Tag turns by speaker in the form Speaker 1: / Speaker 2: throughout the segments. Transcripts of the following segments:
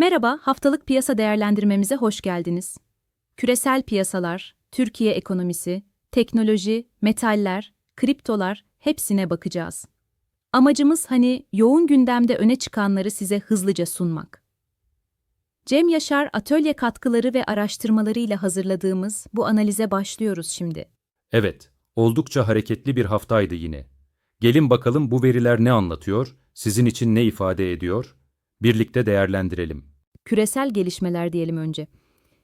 Speaker 1: Merhaba, haftalık piyasa değerlendirmemize hoş geldiniz. Küresel piyasalar, Türkiye ekonomisi, teknoloji, metaller, kriptolar hepsine bakacağız. Amacımız hani yoğun gündemde öne çıkanları size hızlıca sunmak. Cem Yaşar atölye katkıları ve araştırmalarıyla hazırladığımız bu analize başlıyoruz şimdi.
Speaker 2: Evet, oldukça hareketli bir haftaydı yine. Gelin bakalım bu veriler ne anlatıyor, sizin için ne ifade ediyor? Birlikte değerlendirelim.
Speaker 1: Küresel gelişmeler diyelim önce.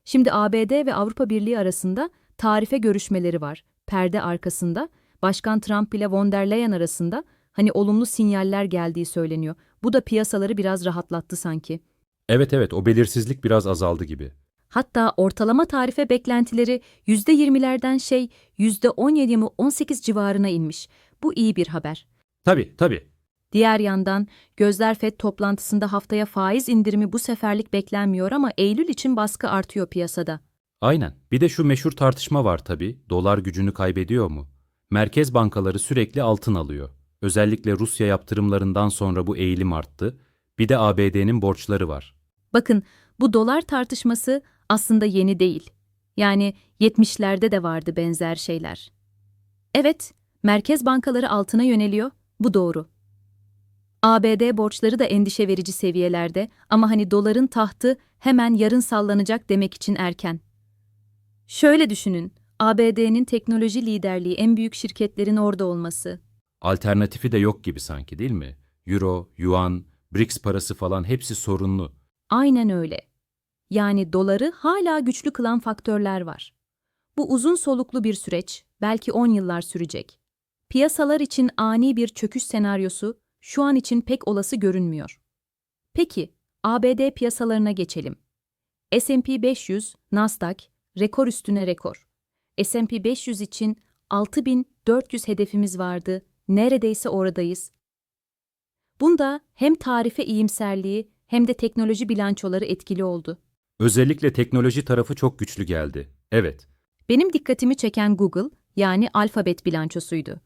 Speaker 1: Şimdi ABD ve Avrupa Birliği arasında tarife görüşmeleri var. Perde arkasında Başkan Trump ile von der Leyen arasında hani olumlu sinyaller geldiği söyleniyor. Bu da piyasaları biraz rahatlattı sanki.
Speaker 2: Evet evet, o belirsizlik biraz azaldı gibi.
Speaker 1: Hatta ortalama tarife beklentileri %20'lerden şey %17 mi 18 civarına inmiş. Bu iyi bir haber.
Speaker 2: Tabii, tabii.
Speaker 1: Diğer yandan gözler FED toplantısında haftaya faiz indirimi bu seferlik beklenmiyor ama Eylül için baskı artıyor piyasada.
Speaker 2: Aynen. Bir de şu meşhur tartışma var tabii. Dolar gücünü kaybediyor mu? Merkez bankaları sürekli altın alıyor. Özellikle Rusya yaptırımlarından sonra bu eğilim arttı. Bir de ABD'nin borçları var.
Speaker 1: Bakın bu dolar tartışması aslında yeni değil. Yani 70'lerde de vardı benzer şeyler. Evet, merkez bankaları altına yöneliyor, bu doğru. ABD borçları da endişe verici seviyelerde ama hani doların tahtı hemen yarın sallanacak demek için erken. Şöyle düşünün, ABD'nin teknoloji liderliği en büyük şirketlerin orada olması.
Speaker 2: Alternatifi de yok gibi sanki değil mi? Euro, Yuan, BRICS parası falan hepsi sorunlu.
Speaker 1: Aynen öyle. Yani doları hala güçlü kılan faktörler var. Bu uzun soluklu bir süreç, belki 10 yıllar sürecek. Piyasalar için ani bir çöküş senaryosu şu an için pek olası görünmüyor. Peki, ABD piyasalarına geçelim. S&P 500, Nasdaq, rekor üstüne rekor. S&P 500 için 6400 hedefimiz vardı, neredeyse oradayız. Bunda hem tarife iyimserliği hem de teknoloji bilançoları etkili oldu.
Speaker 2: Özellikle teknoloji tarafı çok güçlü geldi. Evet.
Speaker 1: Benim dikkatimi çeken Google, yani alfabet bilançosuydu.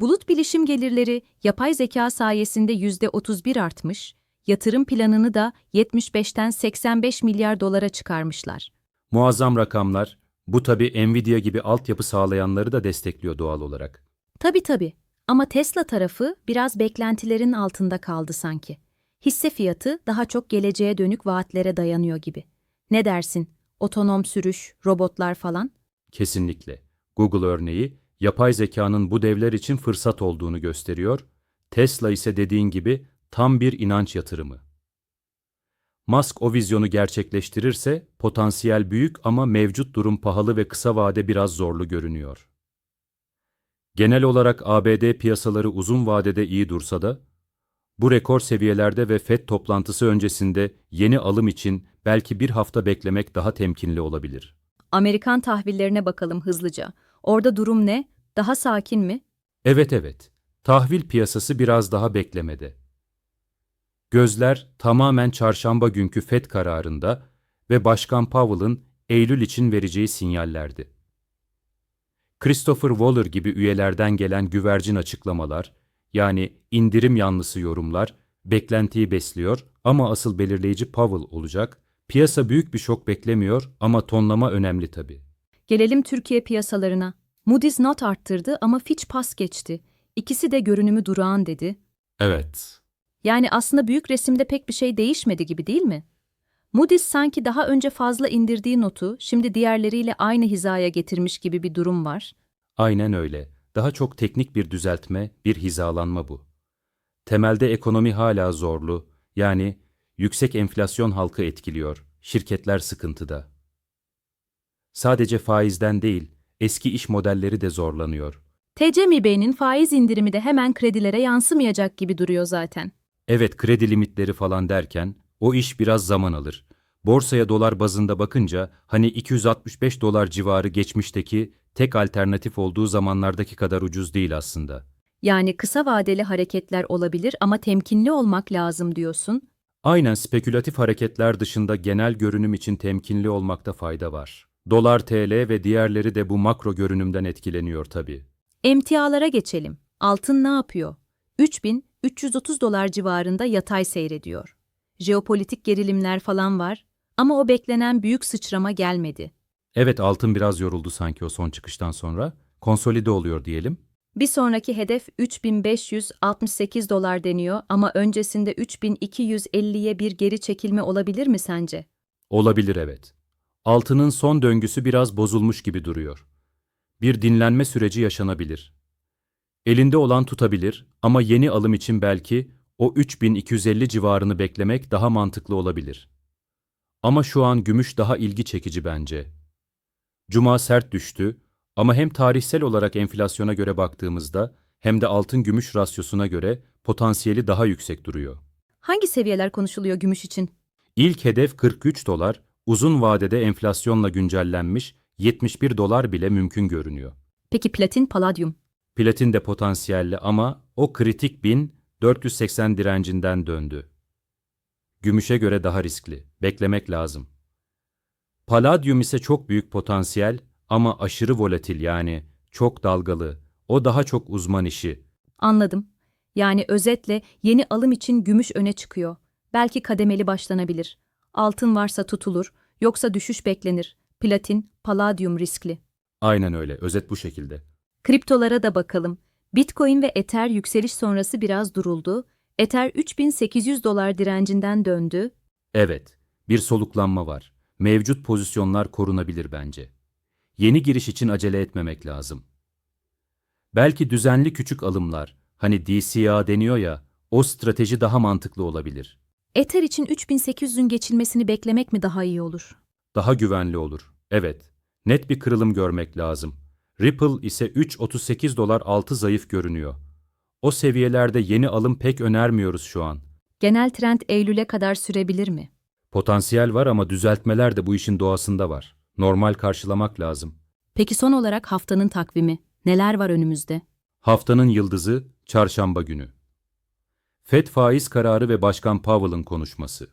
Speaker 1: Bulut bilişim gelirleri yapay zeka sayesinde %31 artmış, yatırım planını da 75'ten 85 milyar dolara çıkarmışlar.
Speaker 2: Muazzam rakamlar. Bu tabii Nvidia gibi altyapı sağlayanları da destekliyor doğal olarak.
Speaker 1: Tabii tabii. Ama Tesla tarafı biraz beklentilerin altında kaldı sanki. Hisse fiyatı daha çok geleceğe dönük vaatlere dayanıyor gibi. Ne dersin? Otonom sürüş, robotlar falan?
Speaker 2: Kesinlikle. Google örneği yapay zekanın bu devler için fırsat olduğunu gösteriyor. Tesla ise dediğin gibi tam bir inanç yatırımı. Musk o vizyonu gerçekleştirirse potansiyel büyük ama mevcut durum pahalı ve kısa vade biraz zorlu görünüyor. Genel olarak ABD piyasaları uzun vadede iyi dursa da bu rekor seviyelerde ve FED toplantısı öncesinde yeni alım için belki bir hafta beklemek daha temkinli olabilir.
Speaker 1: Amerikan tahvillerine bakalım hızlıca. Orada durum ne? Daha sakin mi?
Speaker 2: Evet evet, tahvil piyasası biraz daha beklemede. Gözler tamamen çarşamba günkü FED kararında ve Başkan Powell'ın Eylül için vereceği sinyallerdi. Christopher Waller gibi üyelerden gelen güvercin açıklamalar, yani indirim yanlısı yorumlar, beklentiyi besliyor ama asıl belirleyici Powell olacak. Piyasa büyük bir şok beklemiyor ama tonlama önemli tabii.
Speaker 1: Gelelim Türkiye piyasalarına. Moody's not arttırdı ama Fitch pas geçti. İkisi de görünümü durağan dedi.
Speaker 2: Evet.
Speaker 1: Yani aslında büyük resimde pek bir şey değişmedi gibi değil mi? Moody's sanki daha önce fazla indirdiği notu şimdi diğerleriyle aynı hizaya getirmiş gibi bir durum var.
Speaker 2: Aynen öyle. Daha çok teknik bir düzeltme, bir hizalanma bu. Temelde ekonomi hala zorlu, yani yüksek enflasyon halkı etkiliyor, şirketler sıkıntıda. Sadece faizden değil, eski iş modelleri de zorlanıyor.
Speaker 1: TCMB'nin faiz indirimi de hemen kredilere yansımayacak gibi duruyor zaten.
Speaker 2: Evet kredi limitleri falan derken o iş biraz zaman alır. Borsaya dolar bazında bakınca hani 265 dolar civarı geçmişteki tek alternatif olduğu zamanlardaki kadar ucuz değil aslında.
Speaker 1: Yani kısa vadeli hareketler olabilir ama temkinli olmak lazım diyorsun.
Speaker 2: Aynen spekülatif hareketler dışında genel görünüm için temkinli olmakta fayda var. Dolar TL ve diğerleri de bu makro görünümden etkileniyor tabii.
Speaker 1: Emtialara geçelim. Altın ne yapıyor? 3330 dolar civarında yatay seyrediyor. jeopolitik gerilimler falan var ama o beklenen büyük sıçrama gelmedi.
Speaker 2: Evet altın biraz yoruldu sanki o son çıkıştan sonra. Konsolide oluyor diyelim.
Speaker 1: Bir sonraki hedef 3568 dolar deniyor ama öncesinde 3250'ye bir geri çekilme olabilir mi sence?
Speaker 2: Olabilir evet. Altının son döngüsü biraz bozulmuş gibi duruyor. Bir dinlenme süreci yaşanabilir. Elinde olan tutabilir ama yeni alım için belki o 3250 civarını beklemek daha mantıklı olabilir. Ama şu an gümüş daha ilgi çekici bence. Cuma sert düştü ama hem tarihsel olarak enflasyona göre baktığımızda hem de altın gümüş rasyosuna göre potansiyeli daha yüksek duruyor.
Speaker 1: Hangi seviyeler konuşuluyor gümüş için?
Speaker 2: İlk hedef 43 dolar, uzun vadede enflasyonla güncellenmiş 71 dolar bile mümkün görünüyor.
Speaker 1: Peki platin, paladyum?
Speaker 2: Platin de potansiyelli ama o kritik 1480 direncinden döndü. Gümüşe göre daha riskli, beklemek lazım. Paladyum ise çok büyük potansiyel ama aşırı volatil yani çok dalgalı. O daha çok uzman işi.
Speaker 1: Anladım. Yani özetle yeni alım için gümüş öne çıkıyor. Belki kademeli başlanabilir. Altın varsa tutulur, yoksa düşüş beklenir. Platin, paladyum riskli.
Speaker 2: Aynen öyle, özet bu şekilde.
Speaker 1: Kriptolara da bakalım. Bitcoin ve Ether yükseliş sonrası biraz duruldu. Ether 3800 dolar direncinden döndü.
Speaker 2: Evet, bir soluklanma var. Mevcut pozisyonlar korunabilir bence. Yeni giriş için acele etmemek lazım. Belki düzenli küçük alımlar, hani DCA deniyor ya, o strateji daha mantıklı olabilir.
Speaker 1: Ether için 3800'ün geçilmesini beklemek mi daha iyi olur?
Speaker 2: Daha güvenli olur. Evet, net bir kırılım görmek lazım. Ripple ise 3.38 dolar altı zayıf görünüyor. O seviyelerde yeni alım pek önermiyoruz şu an.
Speaker 1: Genel trend Eylül'e kadar sürebilir mi?
Speaker 2: Potansiyel var ama düzeltmeler de bu işin doğasında var. Normal karşılamak lazım.
Speaker 1: Peki son olarak haftanın takvimi. Neler var önümüzde?
Speaker 2: Haftanın yıldızı çarşamba günü. FED faiz kararı ve Başkan Powell'ın konuşması.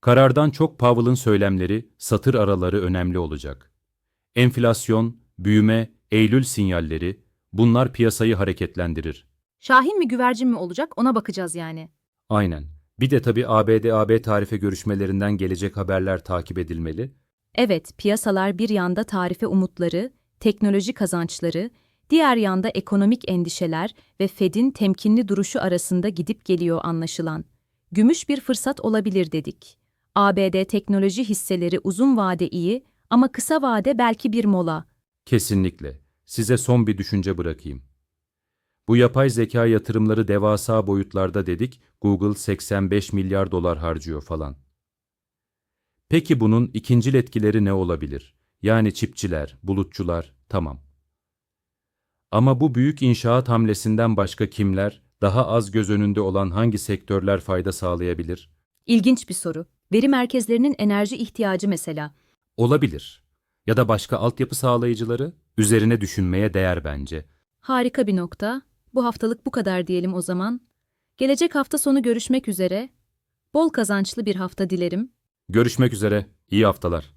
Speaker 2: Karardan çok Powell'ın söylemleri, satır araları önemli olacak. Enflasyon, büyüme, Eylül sinyalleri bunlar piyasayı hareketlendirir.
Speaker 1: Şahin mi güvercin mi olacak ona bakacağız yani.
Speaker 2: Aynen. Bir de tabii ABD-AB tarife görüşmelerinden gelecek haberler takip edilmeli.
Speaker 1: Evet, piyasalar bir yanda tarife umutları, teknoloji kazançları, diğer yanda ekonomik endişeler ve Fed'in temkinli duruşu arasında gidip geliyor anlaşılan. Gümüş bir fırsat olabilir dedik. ABD teknoloji hisseleri uzun vade iyi ama kısa vade belki bir mola.
Speaker 2: Kesinlikle. Size son bir düşünce bırakayım. Bu yapay zeka yatırımları devasa boyutlarda dedik, Google 85 milyar dolar harcıyor falan. Peki bunun ikincil etkileri ne olabilir? Yani çipçiler, bulutçular, tamam. Ama bu büyük inşaat hamlesinden başka kimler, daha az göz önünde olan hangi sektörler fayda sağlayabilir?
Speaker 1: İlginç bir soru. Veri merkezlerinin enerji ihtiyacı mesela.
Speaker 2: Olabilir. Ya da başka altyapı sağlayıcıları üzerine düşünmeye değer bence.
Speaker 1: Harika bir nokta. Bu haftalık bu kadar diyelim o zaman. Gelecek hafta sonu görüşmek üzere. Bol kazançlı bir hafta dilerim.
Speaker 2: Görüşmek üzere. İyi haftalar.